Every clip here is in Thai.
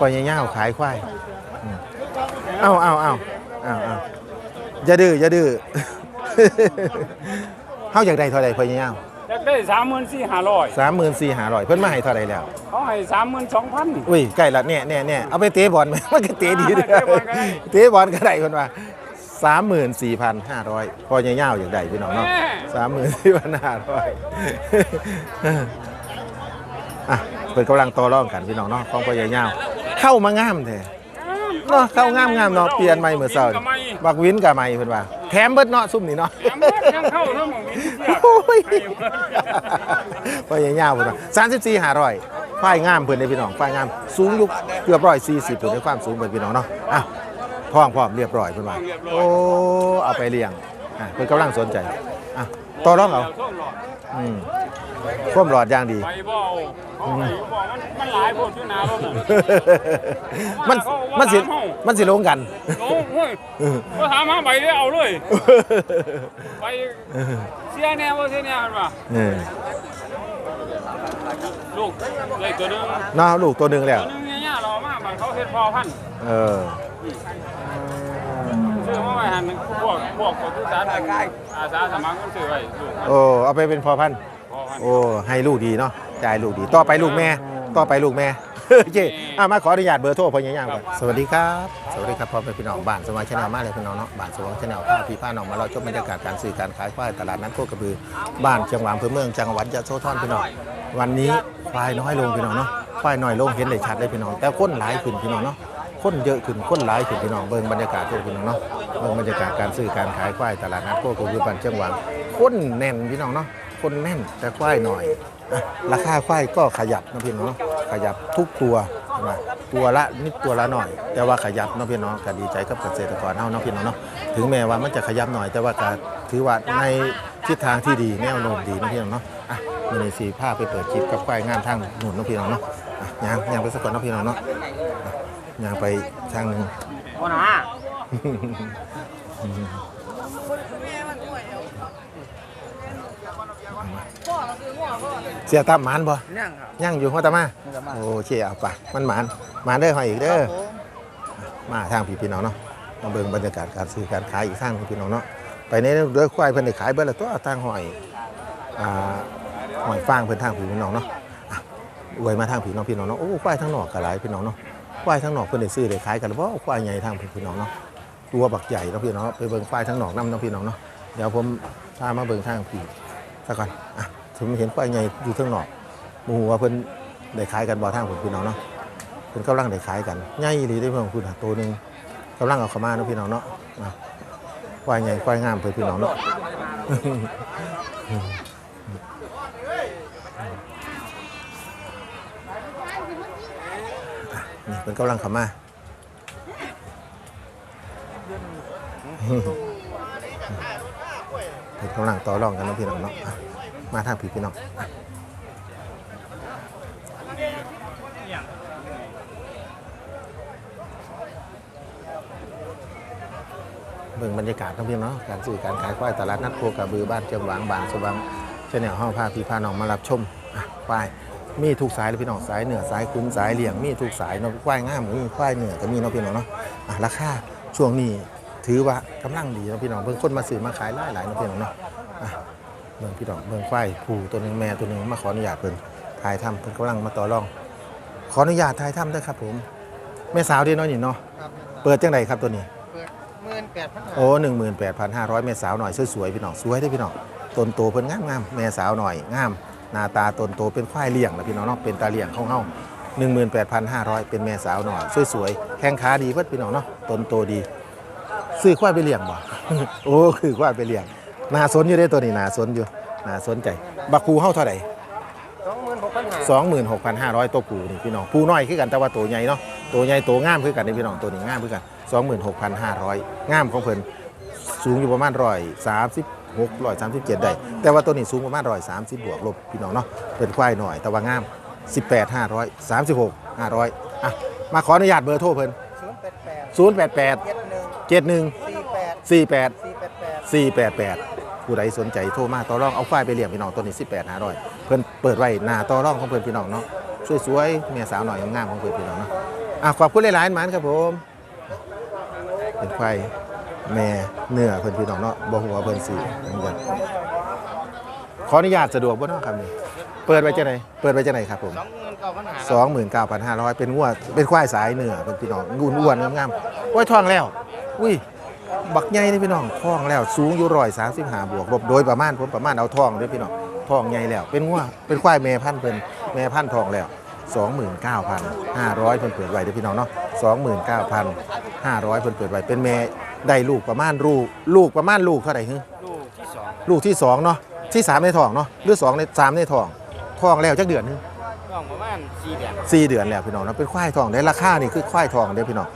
ปล่อยเงาๆขายควายอืมเอาเอาเอาเอาเอาอย่าดื้ออย่าดื้อ เฮาอยากได้เท่าใดปล่อยเงาอยากได้สามหมื่นสี่ห้าร้อยสามหมื่นสี่ห้าร้อยเพิ่นมาให้เท่าใดแล้ว เขาให้สามหมื่นสองพัน อุ้ยใกล้ละเนี่ยเนี่ยเนี่ยเอาไปเตะบอลไหม มันก็เตะดีเลยเตะบอลก็ได้เตะบอลก็ได้คนว่าสามหมื่นสี่พันห้าร้อยพอเงาๆอยากได้พี่น้องเนาะสามหมื่นสี่พันห้าร้อยอะเปิดกำลังต่อรองกันพี่น้องเนาะของพอเงาๆ เข้ามางามแท้เนาะเข้างามงามๆเนาะเปลี่ยนใหม่เมื่อเช้านี่บักวินกับใหม่เพิ่นว่าแถมเบิดเนาะซุ่มนี่เนาะ แถมเบิดยังเข้าทั้งหมดมีเสื้อ โอ้ยให้เบิดพอยายาวเพิ่นว่า34 500ฝ้ายงามเพิ่นเด้อพี่น้องฝ้ายงามสูงอยู่เกือบ140เพิ่นในความสูงเพิ่นพี่น้องเนาะอะท้องพร้อมเรียบร้อยเพิ่นว่าโอ้เอาไปเลี้ยงอะเพิ่นกำลังสนใจอะต่อรองเอาท่วมหลอดอืม ควบหลอดอย่างดี ไปบ่เอาเขาให้บอกมันมันหลายโพดอยู่หนาบ่น่ะมันมันสิมันสิลงกัน โอ้โหยก็ถามหาใบเลยเอาเลยไปเสียแน่บ่เสียแน่มันว่าเออลูกเลยตัวหนึงเนาะลูกตัวหนึงแล้ว ตัวหนึงเนี่ยๆเราเอามามันเขาเฮ็ดพอพันธุ์เออ ซื้อมาไว้หันพวกพวกคนที่สารอาสาสมัครมันซื้อไว้ลูกมันโอ้เอาไปเป็นพอพันธุ์พอพันธุ์ โอ้ให้ลูกดีเนาะจ่ายลูกดี ต่อไปลูกแม่ ต่อไปลูกแม่โอเคอะมาขออนุญาตเบอร์โทรพอยายามก่อนสวัสดีครับ สวัสดีครับพ่อแม่พี่น้องบ้านสมาชิกแนลมาเลยพี่น้องเนาะบ้านสมาชิกแนลพาพี่พาน้องมาเราชมบรรยากาศการซื้อการขายควายตลาดนัดโคกระบือบ้านจังหวัดอำเภอเมืองจังหวัดยะโสธรพี่น้องวันนี้ควายน้อยลงพี่น้องเนาะควายน้อยลงเห็นได้ชัดเลยพี่น้อง แต่คนหลายขึ้นพี่น้องเนาะคนเยอะขึ้นคนหลายขึ้นพี่น้องเบิ่งบรรยากาศด้วยพี่น้องเนาะเบิ่งบรรยากาศการซื้อการขายควายตลาดนัดโคกระบือบ้านจังหวัดคนแน่นพี่น้องเนาะ คนแน่นแต่ควายหน่อยอะราคาควายก็ขยับนะพี่น้องเนาะขยับทุกตัวนะตัวละนิดตัวละหน่อย แต่ว่าขยับเนาะพี่น้องก็ดีใจกับเกษตรกรเฮาเนาะพี่น้องเนาะถึงแม้ว่ามันจะขยับหน่อย แต่ว่าก็ถือว่าในทิศทางที่ดีแนวโน้มดีนะพี่น้องเนาะอะมีในสีผ้าไปเปิดคลิปกับควายงามทางหนุนเนาะพี่น้องเนาะอะยางยางไปสักก่อนเนาะพี่น้องเนาะอะยางไปทางหนึงบ่นะ เสียตามหมานบ่นั่งครับย่างอยู่หัวตามาหัวตามาโอเคเอาไปมันหมานหมานเด้อหอยอีกเด้อมาทางพี่พี่น้องเนาะมาเบิ่งบรรยากาศการซื้อการขายอีกทางหนึ่งพี่น้องเนาะไปในเด้อควายเพิ่นได้ขายเบิดแล้วตัวทางหอยอ่าหอยฟางเพิ่นทางพี่พี่น้องเนาะอะอวยมาทางพี่น้องพี่น้องเนาะโอ้ควายทางนอกก็หลายพี่น้องเนาะควายทางนอกเพิ่นได้ซื้อได้ขายกันบ่ควายใหญ่ทางพี่พี่น้องเนาะตัวบักใหญ่เนาะพี่น้องเนาะไปเบิ่งควายทางนอกนำเนาะพี่น้องเนาะเดี๋ยวผมพามาเบิ่งทางพี่ซะก่อนอะ ผมเห็นควายใหญ่อยู่ทางนอกหมู่ว่าเพิ่นได้ขายกันบ่ทางผมพี่น้องเนาะเพิ่นกำลังได้ขายกันใหญ่อีหลีได้เพิ่นคุณตัวหนึ่งกำลังเอาเข้ามาเนาะพี่น้องเนาะควายใหญ่ควายงามเพิ่นพี่น้องเนาะนี่เพิ่นกำลังเข้ามาเพิ่นกำลังต่อรองกันนะพี่น้องเนาะ มาทางพี่พี่น้องเบิ่งบรรยากาศทั้งพี่เนาะการซื้อการขายควายตลาดนัดโคกระบือบ้านเจียงหวางบางสว่างเชนแนลห้องพาพี่พาน้องมารับชมควายมีทุกสายเลยพี่น้องสายเหนือสายคุ้นสายเหลี่ยงมีทุกสายเนาะควายงามมีควายเหนือก็มีเนาะพี่น้องเนาะราคาช่วงนี้ถือว่ากำลังดีเนาะพี่น้องเบิ่งคนมาซื้อมาขายหลายหลายๆเนาะพี่น้องเนาะ เบิ่งพี่น้องเบิ่งควายผูตัวหนึงแม่ตัวหนึงมาขออนุญาตเพิ่นถ่ายทำเพิ่นกำลังมาต่อรอง ขออนุญาตถ่ายทำด้วยครับผมแม่สาวเดียวน้อยนี่เนาะครับเปิดจังไดครับตัวนี้เปิดหมื่นแปดพันโอ้หนึ่งหมื่นแปดพันห้าร้อยแม่สาวหน่อยสวยๆพี่น้องสวยได้อพี่น้องตนโตเพิ่นงามงามๆแม่สาวหน่อยงามหน้าตาตนโตเป็นควายเลี้ยงนะพี่น้องเนาะเป็นตาเลี้ยงของเฮาหนึ่งหมื่นแปดพันห้าร้อยเป็นแม่สาวหน่อยสวยๆแข้งขาดีเพิ่นพี่น้องเนาะตนโตดี ซื้อควายไปเลี้ยงบ่ โอ้คือควายไปเลี้ยง นาสนอยู่ได้ตัวนี้นาสนอยู่นาสนใจ บักภูเฮาเท่าไหร่สองหมื่นหกพันห้าร้อยตัวปูนี่พี่น้องปูน้อยคือกันแต่ว่าตัวใหญ่เนาะตัวใหญ่ตัวงามคือกันนี่พี่น้องตัวนี้งามคือกันสองหมื่นหกพันห้าร้อยงามของเพิ่นสูงอยู่ประมาณร้อยสามสิบหกร้อยสามสิบเจ็ดได้แต่ว่าตัวนี้สูงประมาณร้อยสามสิบบวกลบพี่น้องเนาะเป็นควายหน่อยแต่ว่างามสิบแปดห้าร้อยสามสิบหกห้าร้อยอะมาขออนุญาตเบอร์โทรเพิ่นศูนย์แปดแปดศูนย์แปดแปดเจ็ดหนึ่งสี่แปดสี่แปดสี่แปด ผู้ใดสนใจโทรมาต่อรองเอาควายไปเลี้ยงพี่น้องตัวนี้สิบแปดห้าร้อยเพิ่นเปิดไว้หน้าต่อรองของเพิ่นพี่น้องเนาะสวยๆเมียสาวหน่อยงามๆของเพิ่นพี่น้องเนาะอะขอบคุณหลายๆมันครับผมเป็นควายแม่เนื้อเพิ่นพี่น้องเนาะบ่หัวเพิ่นสิเหมือนกันขออนุญาตสะดวกบ่เนาะครับนี่เปิดไว้จังไหนเปิดไว้จังไหนครับผมสองหมื่นเก้าพันห้า29,500เป็นงัวเป็นควายสายเนื้อเป็นพี่น้องงูอ้วนๆงามๆโอ้ยท้องแล้ว อุ้ย บักใหญ่นี่พี่น้องท้องแล้วสูงอยู่135บวกลบโดยประมาณผมประมาณเอาท้องเด้อพี่น้องท้องใหญ่แล้ว เป็นงัวเป็นควายแม่พันธุ์เพิ่นแม่พันธุ์ท้องแล้ว 29,500เพิ่นเปิดไว้เด้อพี่น้องเนาะ29,500เพิ่นเปิดไว้เป็นแม่ได้ลูกประมาณลูกลูกประมาณลูกเท่าไหร่ฮึลูกที่สองลูกที่สองเนาะที่สามในท้องเนาะหรือสองในสามในท้องท้องแล้วจักเดือนนึง ต้องประมาณสี่เดือนสี่เดือนแล้วพี่น้องเนาะเป็นควายทองได้ราคานี่คือควายทองเด้อพี่น้อง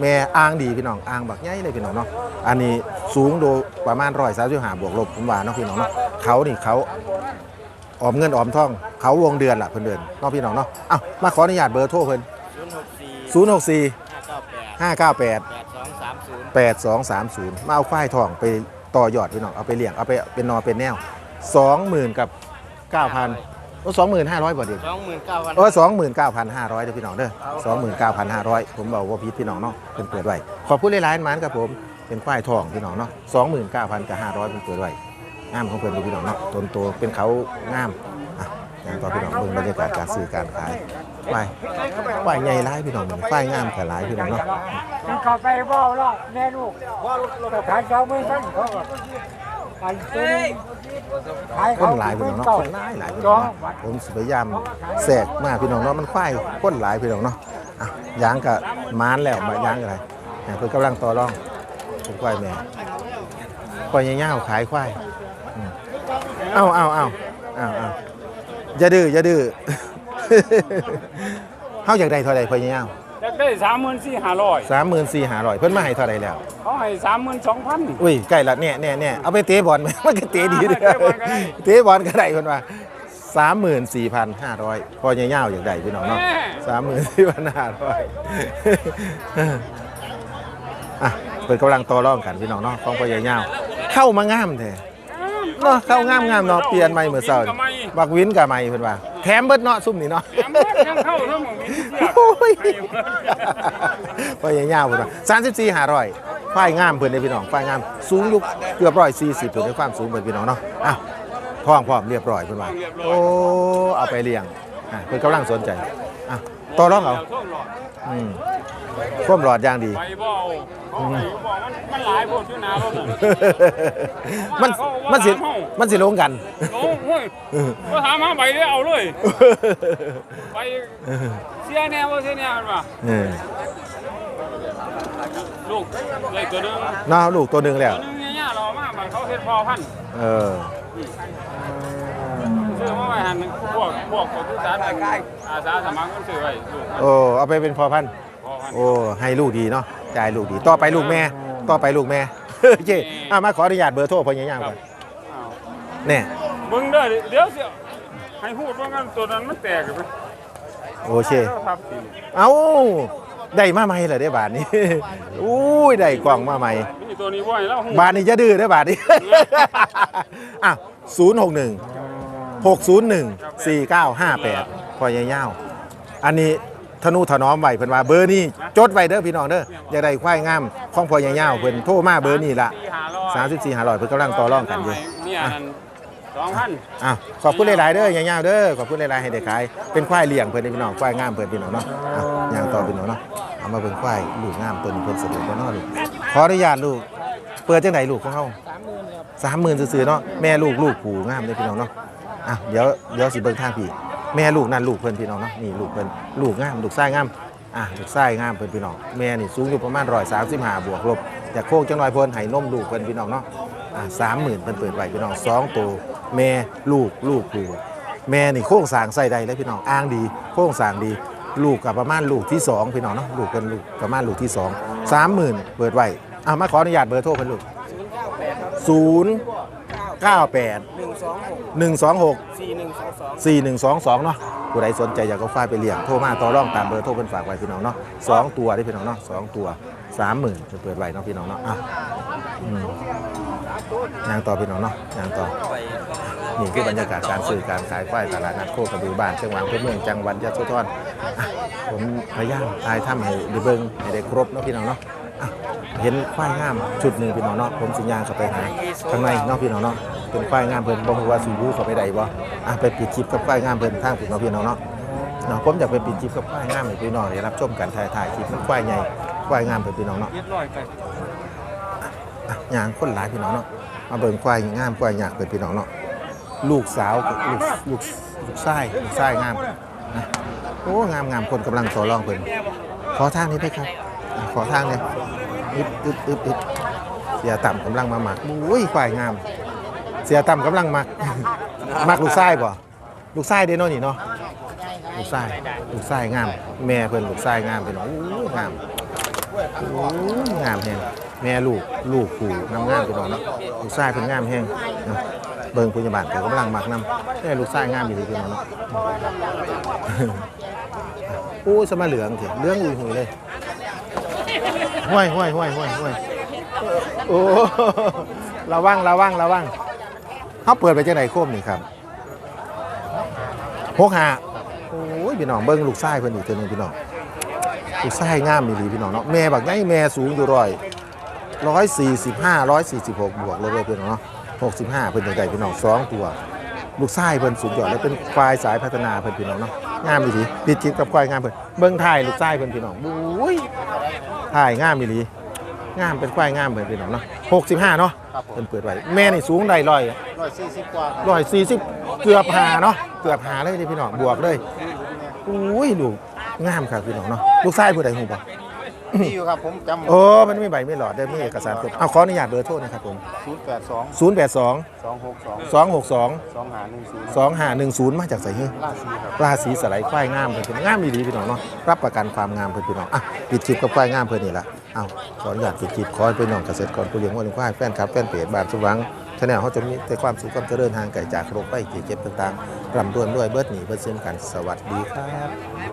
แม่อ้างดีพี่น้องอ้างบักใหญ่เลยพี่น้องเนาะอันนี้สูงโดยประมาณร้อยสามสิบห้าบวกลบผมว่าเนาะพี่น้องเนาะเขานี่เขาออมเงินออมทอง เขาวงเดือนละเพิ่นเดือนเนาะพี่น้องเนาะอ้าวมาขออนุญาตเบอร์โทรเพิ่นศูนย์หกสี่ศูนย์หกสี่ห้าเก้าแปดห้าเก้าแปดแปดสองสามศูนย์แปดสองสามศูนย์มาเอาควายทองไปต่อยอดพี่น้องเอาไปเลี้ยงเอาไปเป็นนอเป็นแนวสองหมื่นกับเก้าพัน โอ้สองหมื่นห้าร้อยบาทเดียวสองหมื่นเก้าพันเออสองหมื่นเก้าพันห้าร้อยเด้อพี่น้องเด้อสองหมื่นเก้าพันห้าร้อยผมบอกว่าพีพี่น้องเนาะเป็นเปิดไว้ขอบคุณหลายๆมันครับผมเป็นควายทองพี่น้องเนาะสองหมื่นเก้าพันกับห้าร้อยเป็นเปิดไว้งามของเพิ่นดูพี่น้องเนาะต้นโตเป็นเขางามอะอย่างต่อพี่น้องเบิ่งบรรยากาศการซื้อการขายควายควายใหญ่ร้ายพี่น้องควายงามกับหลายพี่น้องเนาะมันเข้าไปบ่แล้วแม่ลูกแต่ขายเจ้าไม่ทันเขาก็ไปซื้อขาย คเขานหลายพี่น้องเนาะเก่าคนหลายหลายพี่จน้อองงเนาะผมสิพยายามแทรกมาพี่น้องเนาะมันควายคนหลายพี่น้องเนาะอะยางกับมานแล้วมายางกับอะไรอะเพิ่นกำลังต่อรองเป็นควายแม่ควายใหญ่ๆขายควายอืมเอ้าเอ้าเอ้าเอ้าเอ้าอย่าดื้ออย่าดื้อเฮาอยากได้เท่าใดควายใหญ่อยาก ได้สามหมื่นสี่ห้าร้อยๆสามหมื่นสี่ห้าร้อยเพิ่นมาให้เท่าใดแล้ว เขาให้สามหมื่นสองพัน อุ้ยใกล้ละเนี่ยเนี่ยเนี่ยเอาไปเตะบอลไหม มันก็เตะดีเด้อเตะบอลก็ได้ เตะบอลก็ได้คนว่าสามหมื่นสี่พันห้าร้อยพอเงี้ยาวๆอย่างใดพี่น้องเนาะสามหมื่นสี่พันห้าร้อยอะเปิดกำลังต่อรองกันพี่น้องเนาะของพอเงี้ยาวๆเข้ามางามแท้เนาะเข้างามงามๆเนาะเปลี่ยนใหม่เมื่อเช้านี่บักวินกับใหม่เพิ่นว่า แถมเบิดเนาะซุ่มนี่เนาะแถมเบิดยังเข้าทั้งหมดมีเสื้อโอ้ยให้เบิดไฟยาวๆเพิ่นว่า34 500ไฟงามเพิ่นเด้อพี่น้องไฟงามสูงอยู่เกือบ140เพิ่นในความสูงเพิ่นพี่น้องเนาะอ้าวท้องพร้อมเรียบร้อยเพิ่นว่าโอ้เอาไปเลี้ยงอะเพิ่นกำลังสนใจอะ ต่อรองเอาท่วมหลอดอืมความหลอดอย่างดี ไปบ่เอาเขาให้บอกมันมันหลายโพดอยู่หนารถน่ะมันมันสิมันสิลงกัน โอ้โหก็ถามหาใบเดียวเอาเลย ไปเสียแน่ว่าเสียแน่มันว่าเออลูกเลยตัวหนึงเนาะลูกตัวหนึงแล้วตัวหนึงเนี่ยๆรอมามันเขาเฮ็ดพอพันธุ์เออ ซื้อมาไว้หันพวกพวกคนที่สารอาสาสมัครมันซื้อไว้ลูกโอ้เอาไปเป็นพอพันธุ์พอพันธุ์โอ้ให้ลูกดีเนาะจ่ายลูกดี ต่อไปลูกแม่ ต่อไปลูกแม่โอเคอะมาขออนุญาตเบอร์โทรพอยางๆก่อนอ้าวแน่มึงเด้อเดี๋ยวสิให้พูดว่างั้นตัวนั้นมันแตกไปโอเค ครับสิเอ้าได้มาใหม่เหรอได้บาทนี้ อุ้ยได้กล่องมาใหม่มีตัวนี้บ่ให้แล้วหู บาทนี้จะดื้อได้อบาทนี้ อะศูนย์หกหนึ่ง หกศูนย์หนึ่งสี่เก้าห้าแปดพอยายาวๆอันนี้ธนูถนอมไว้เพิ่นว่าเบอร์นี้จดไว้เด้อพี่น้องเด้ออย่าได้ควายงามของพอยายาวๆเพิ่นโทรมาเบอร์นี้ละสี่ห้าร้อยสามสิบสี่หาร้อยเพิ่นกำลังต่อรองกันอยู่เนี่ยนั่นสองพันอะขอบคุณหลายๆเด้อยาวๆเด้อขอบคุณหลายๆให้เด็กขายเป็นควายเลี้ยงเพิ่นนี่พี่น้องควายงามเพิ่นพี่น้องเนาะอะย่างต่อพี่น้องเนาะเอามาเป็นควายลูกงามตัวนี้เพิ่นสะดวกบ่เนาะลูกขออนุญาตลูกเปิดจังไดลูกของเฮาสามหมื่นซื่อๆเนาะแม่ลูกลูกผูงามเด้อพี่น้องเนาะ อะเดี๋ยวเดี๋ยวสิเบิ่งทางพี่แม่ลูกนั่นลูกเพิ่นพี่น้องเนาะนี่ลูกเพิ่นลูกงามลูกชายงามอะลูกชายงามเพิ่นพี่น้องแม่นี่สูงอยู่ประมาณ135บห้าบวกลบแต่โค้งจังหน่อยเพิ่นให้นมลูกเพิ่นพี่น้องเนาะอ่าสามหมื่นเป็นเปิดไว้พี่น้องสองตัวแม่ลูกลูกผูแม่นี่โค้งสางใส่ได้เลยพี่น้องอ้างดี โค้งสางดี ลูกกับประมาณลูกที่สองพี่น้องเนาะลูกเป็นลูกประมาณลูกที่สองสามหมื่นเปิดไว้อ่ามาขออนุญาตเบอร์โทรเพิ่นลูกศูนย์ เก้าแปดหนึ่งสองหกหนึ่งสองหกสี่หนึ่งสองสองสี่หนึ่งสองสองเนาะผู้ใดสนใจอยากก็ฝ้ายไปเลี้ยงโทรมาต่อรองตามเบอร์โทรเพิ่นฝากไว้พี่น้องเนาะสองตัวได้พี่น้องเนาะสองตัวสามหมื่นเปิดไว้เนาะพี่น้องเนาะอะอืมยางต่อพี่น้องเนาะยางต่อไปนี่คือบรรยากาศการซื้อการขายควายตลาดนัดโคกระบือบ้านจังหวัดอำเภอเมืองจังหวัดยะโสธรอะผมพยายามทายถ้ำให้ได้เบิ่งให้ได้ครบเนาะพี่น้องเนาะอะ เห็นควายงามชุดหนึ่งพี่น้องเนาะผมสิย่าเข้าไปหาข้างในเนาะพี่น้องเนาะเป็นควายงามเพิ่นบ่ฮู้ว่าสิรู้เข้าไปได้บ่อะไปปิดคลิปกับควายงามเพิ่นทางพี่น้องพี่น้องเนาะเนาะผมอยากไปปิดคลิปกับควายงามให้พี่น้องได้รับชมกันถ่ายถ่ายคลิปมันควายใหญ่ควายงามเพิ่นพี่น้องเนาะอย่างคนหลายพี่น้องเนาะมาเบิ่งควายงามควายหยากเป็นพี่น้องเนาะลูกสาวกับลูกลูกลูกชายลูกชายงามนะโอ้งามงามคนกำลังต่อรองเพิ่นขอทางนี้ไปครับขอทางเลย อึดอึดอึดอึดเสียต่ำกำลังมาหมักอุ้ยควายงาม เสียต่ำกำลังมักมักลูกชายบ่ลูกชายเด้นาะนี่เนาะลูกชายลูกชายงาม แม่เพิ่นลูกชายงามพี่น้องอู้งามโอ้ยงามแฮงแม่ลูกลูกผู้งามงามพี่น้องเนาะลูกชายเพิ่นงามแฮงเบิ่งพยาบาลก็กำลังหมักน้ำแม่ลูกชายงามอยู่ดีพี่น้องเนาะโอ้ยสมาเหลืองเถอะเหลืองอุ้ยหุยเลย ห้วยห้วยห้วยห้วยห้วยโอ้ระวังระวังระวังเขาเปิดไปจังไหนโคมนี่ครับหกหาโอ้ยพี่น้องเบิ่งลูกชายเพิ่นอีกตัวหนึงพี่น้องลูกชายงามมีหลีพี่น้องเนาะแม่บักใหญ่แม่สูงอยู่ร้อยร้อยสี่สิบห้าร้อยสี่สิบหกบวกเลยเพื่อนเนาะหกสิบห้าเพิ่อนใหญ่พี่น้องสองตัว ลูกชายเพิ่อนสูงยอดแล้วเป็นควายสายพัฒนาเพิ่อนพี่น้องเนาะ งามมีหลีปิดจิตกับควายงามเพิ่นเบิ่งถ่ายลูกชายเพิ่นพี่น้องบุ้ยถ่ายงามมีหลีงามเป็นควายงามเพิ่นพี่น้องเนาะหกสิบห้าเนาะครับผมเพิ่นเปิดไว้แม่นี่สูงได้ร้อยร้อยสี่สิบกว่าครับร้อยสี่สิบเกือบหาเนาะเกือบหาเลยเด้พี่น้องบวกเลยอุ้ยลูกงามครับพี่น้องเนาะลูกชายผู้ใดฮู้บ่ นี่อยู่ครับผมจำโอ้มันไม่ใบไม่หลอดได้มีเอกสารครบเอาขออนุญาตเบอร์โทรนะครับผม ศูนย์แปดสอง082 สองหกสอง262 สองหาหนึ่งศูนย์2510 มาจากไสเฮ้ย ล่าซีครับ ราศีสไลด์ควายงามเพิ่นเป็นงามดีๆพี่น้องเนาะรับประกันความงามเพิ่นพี่น้องอะปิดคลิปกับควายงามเพิ่นนี่ล่ะเอาขออนุญาตปิดคลิปขอให้พี่น้องเกษตรกรผู้เลี้ยงวัวเลี้ยงควายแฟนคลับแฟนเพจบ้านสว่างชาแนลเขาจะมีแต่ความสุขความเจริญห่างไกลจากโรคภัยเจ็บต่างๆร่ำรวยด้วยเบิดหนีเบิดเส้นกันสวัสดีครับ